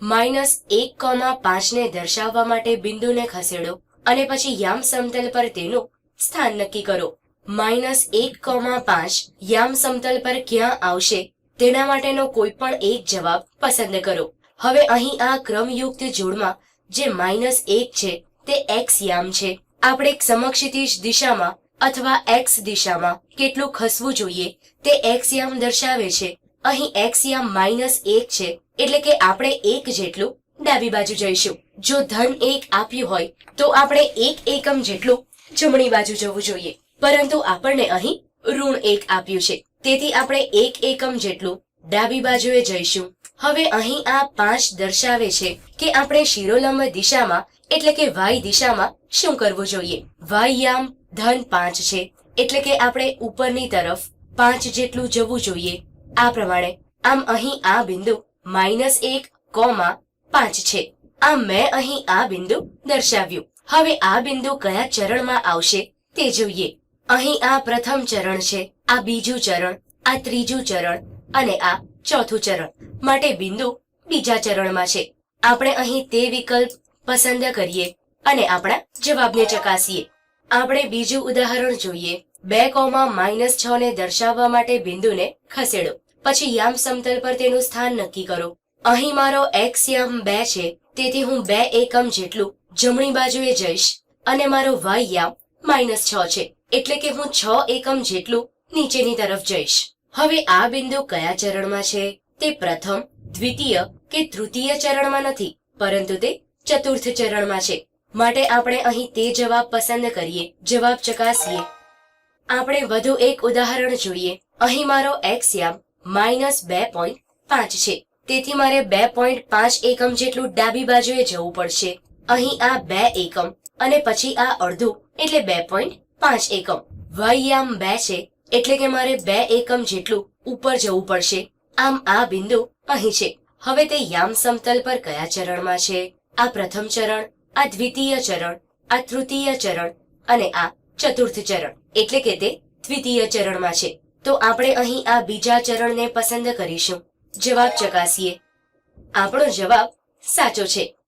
Minus એક comma પાંચને દર્શાવવા માટે બિંદુને ખસેડો અને પછી યામ સમતલ પર તેનું સ્થાન નક્કી કરો. માઇનસ એક કોમા પાંચ યામ સમતલ પર ક્યાં આવશે તેના માટેનો કોઈ પણ એક જવાબ પસંદ કરો. હવે અહીં આ ક્રમયુક્ત જોડમાં જે માઇનસ એક છે તે એક્સ યામ છે. આપણે સમક્ષિતિજ દિશામાં અથવા એક્સ દિશામાં કેટલું ખસવું જોઈએ તે એક્સ યામ દર્શાવે છે. અહીં એક્સ યામ માઇનસ એક છે, એટલે કે આપણે એક જેટલું ડાબી બાજુ જઈશું. જો ધન એક આપ્યું હોય, તો આપણે એક એકમ જેટલું જમણી બાજુ જવું જોઈએ. પરંતુ આપણને અહીં ઋણ એક આપ્યું છે. તેથી આપણે એક એકમ જેટલું ડાબી બાજુએ જઈશું. હવે અહીં આ પાંચ દર્શાવે છે કે આપણે શિરોલંબ દિશામાં, એટલે કે વાય દિશામાં શું કરવું જોઈએ. વાયયામ ધન પાંચ છે, એટલે કે આપણે ઉપરની તરફ પાંચ જેટલું જવું જોઈએ. આ પ્રમાણે આમ અહીં આ બિંદુ માઇનસ એક કોમા પાંચ છે. આમ મેં અહીં આ બિંદુ દર્શાવ્યું. હવે આ બિંદુ કયા ચરણમાં આવશે તે જોઈએ. અહીં આ પ્રથમ ચરણ છે, આ બીજું ચરણ, આ ત્રીજું ચરણ અને આ ચોથું ચરણ માટે બિંદુ બીજા ચરણમાં છે. આપણે અહીં તે વિકલ્પ પસંદ કરીએ અને આપણા જવાબને ચકાસીએ. આપણે બીજું ઉદાહરણ જોઈએ. બે કોમા માઇનસ છ ને દર્શાવવા માટે બિંદુને ખસેડો. પછી યામ સમતલ પર તેનું સ્થાન નક્કી કરો. અહીં મારો એક્સ યામ બે છે, તેથી હું બે એકમ જેટલું જમણી બાજુએ જઈશ અને મારો વાય યામ માઇનસ છ છે, એટલે કે હું છ એકમ જેટલું નીચેની તરફ જઈશ. હવે આ બિંદુ કયા ચરણમાં છે? તે પ્રથમ, દ્વિતીય કે તૃતીય ચરણમાં નથી, પરંતુ તે ચતુર્થ ચરણમાં છે. માટે આપણે અહીં તે જવાબ પસંદ કરીએ, જવાબ ચકાસીએ. આપણે વધુ એક ઉદાહરણ જોઈએ. અહીં મારો એક્સ યામ માઇનસ બે પોઈન્ટ પાંચ છે. તેથી મારે બે પોઈન્ટ પાંચ એકમ જેટલું ડાબી બાજુએ જવું પડશે. અહીં આ બે એકમ અને પછી આ અડધું એટલે બે પોઈન્ટ પાંચ એકમ. વાય યામ બે છે એટલે કે મારે બે એકમ જેટલું ઉપર જવું પડશે. આમ આ બિંદુ અહીં છે. હવે તે યામ સમતલ પર કયા ચરણમાં છે? આ પ્રથમ ચરણ, આ દ્વિતીય ચરણ, આ તૃતીય ચરણ અને આ ચતુર્થ ચરણ. એટલે કે તે દ્વિતીય ચરણમાં છે. તો આપણે અહીં આ બીજા ચરણને પસંદ કરીશું. જવાબ ચકાસીએ. આપણો જવાબ સાચો છે.